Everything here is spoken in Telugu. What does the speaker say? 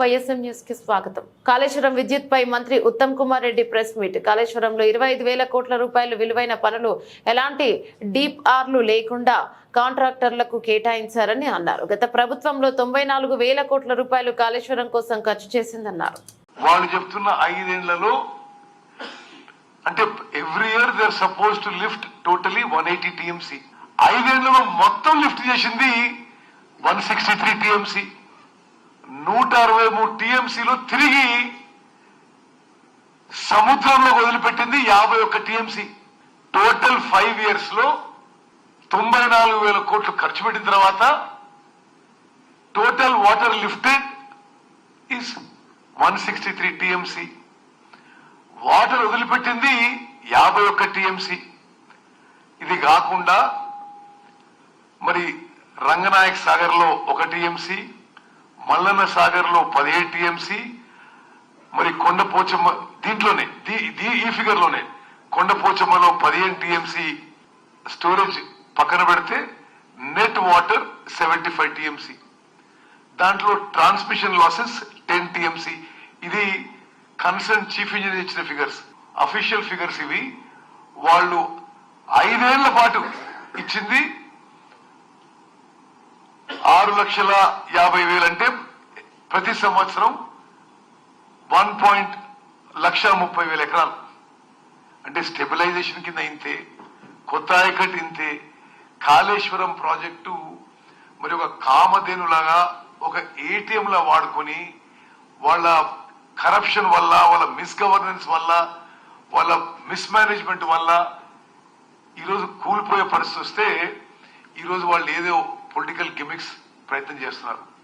వైఎస్ఎం న్యూస్కి స్వాగతం. కాళేశ్వరం విద్యుత్ పై మంత్రి ఉత్తమ్ కుమార్ రెడ్డి ప్రెస్ మీట్. కాళేశ్వరంలో ఇరవై ఐదు వేల కోట్ల రూపాయలు విలువైన పనులు ఎలాంటి డీప్ ఆర్లు లేకుండా కాంట్రాక్టర్లకు కేటాయించారని అన్నారు. గత ప్రభుత్వంలో తొంభై నాలుగు వేల కోట్ల రూపాయలు కాళేశ్వరం కోసం ఖర్చు చేసిందన్నారు. వాళ్ళు చెప్తున్న ఐదేళ్ళలో అంటే every year they are suppose to lift totally one eighty TMC ఐదేళ్ళలో మొత్తం లిఫ్ట్ చేసింది వన్ సిక్స్టీ త్రీ టీఎంసీ నూట అరవై మూడు టీఎంసీలో తిరిగి సముద్రంలో వదిలిపెట్టింది యాభై ఒక్క టీఎంసీ. టోటల్ ఫైవ్ ఇయర్స్లో తొంభై నాలుగు వేల కోట్లు ఖర్చు పెట్టిన తర్వాత total water lifted is one sixty three TMC. Water వదిలిపెట్టింది యాభై ఒక్క టీఎంసీ. ఇది కాకుండా మరి రంగనాయక్ సాగర్లో ఒక టీఎంసీ మల్లన్న సాగర్లో పదిహేడు టీఎంసీ మరి కొండపోచమ్మ దీంట్లోనే ఈ ఫిగర్లోనే కొండపోచమ్మలో పదిహేను టీఎంసీ స్టోరేజ్ పక్కన పెడితే net water seventy five TMC. దాంట్లో ట్రాన్స్మిషన్ లాసెస్ టెన్ టీఎంసీ. ఇది కన్సర్న్ చీఫ్ ఇంజనీర్ ఇచ్చిన ఫిగర్స్. అఫీషియల్ ఫిగర్స్ ఇవి. వాళ్ళు ఐదేళ్ళ పాటు ఇచ్చింది ఆరు లక్షల యాభై వేలు అంటే ప్రతి సంవత్సరం వన్ పాయింట్ లక్ష ముప్పై వేల ఎకరాలు. అంటే స్టెబిలైజేషన్ కింద ఇంతే కొత్త ఆయకట్ ఇంతే. కాళేశ్వరం ప్రాజెక్టు మరి ఒక కామధేనులాగా ఒక ఏటీఎం లా వాడుకొని వాళ్ళ కరప్షన్ వల్ల వాళ్ళ మిస్గవర్నెన్స్ వల్ల వాళ్ళ మిస్మేనేజ్మెంట్ వల్ల ఈరోజు కూలిపోయే పరిస్థితి వస్తే ఈరోజు వాళ్ళు ఏదో పొలిటికల్ గిమిక్స్ ప్రయత్నం చేస్తున్నారు.